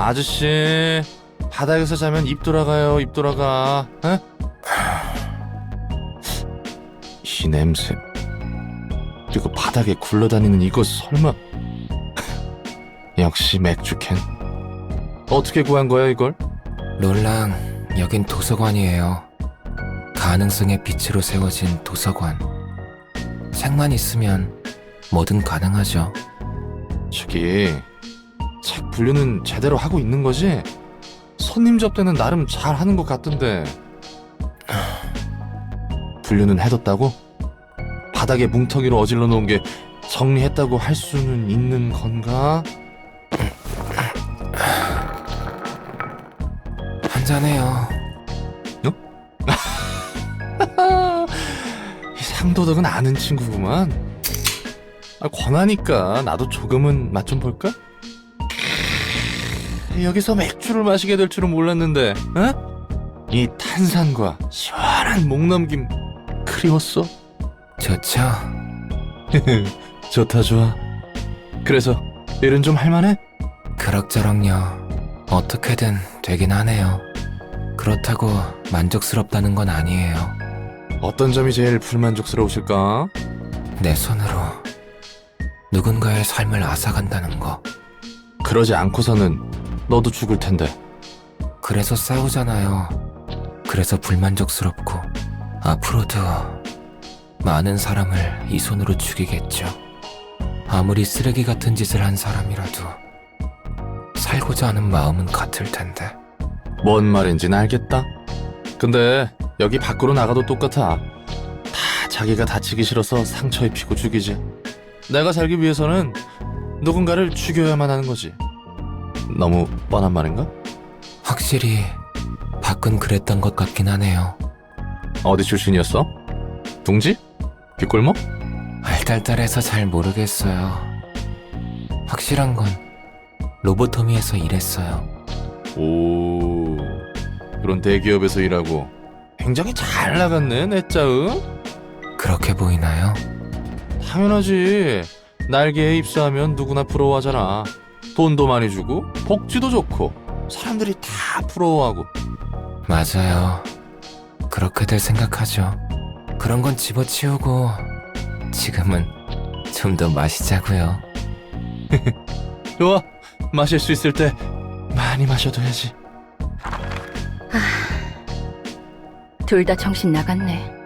아저씨 바닥에서 자면 입 돌아가요 입 돌아가 에? 이 냄새 그리고 바닥에 굴러다니는 이거 설마 역시 맥주캔 어떻게 구한 거야 이걸? 롤랑, 여긴 도서관이에요. 가능성의 빛으로 세워진 도서관. 책만 있으면 뭐든 가능하죠. 저기 책 분류는 제대로 하고 있는 거지? 손님 접대는 나름 잘 하는 것 같던데 분류는 해뒀다고? 바닥에 뭉텅이로 어질러 놓은 게 정리했다고 할 수는 있는 건가? 한잔해요. 이 상도덕은 아는 친구구만 아, 권하니까 나도 조금은 맛 좀 볼까? 여기서 맥주를 마시게 될 줄은 몰랐는데 어? 이 탄산과 시원한 목넘김 그리웠어? 좋죠? 좋다 좋아 그래서 일은 좀 할만해? 그럭저럭요. 어떻게든 되긴 하네요. 그렇다고 만족스럽다는 건 아니에요. 어떤 점이 제일 불만족스러우실까? 내 손으로 누군가의 삶을 앗아간다는 거. 그러지 않고서는 너도 죽을 텐데 그래서 싸우잖아요. 그래서 불만족스럽고 앞으로도 많은 사람을 이 손으로 죽이겠죠. 아무리 쓰레기 같은 짓을 한 사람이라도 살고자 하는 마음은 같을 텐데. 뭔 말인지는 알겠다. 근데 여기 밖으로 나가도 똑같아. 다 자기가 다치기 싫어서 상처 입히고 죽이지. 내가 살기 위해서는 누군가를 죽여야만 하는 거지. 너무 뻔한 말인가? 확실히 밖은 그랬던 것 같긴 하네요. 어디 출신이었어? 둥지? 뒷골목? 알딸딸해서 잘 모르겠어요. 확실한 건 로보토미에서 일했어요. 오, 그런 대기업에서 일하고 굉장히 잘 나갔네, 내 짜응. 그렇게 보이나요? 당연하지. 날개에 입사하면 누구나 부러워하잖아. 돈도 많이 주고 복지도 좋고 사람들이 다 부러워하고 맞아요. 그렇게들 생각하죠. 그런 건 집어치우고 지금은 좀 더 마시자고요. 좋아 마실 수 있을 때 많이 마셔둬야지 둘 다 정신 나갔네.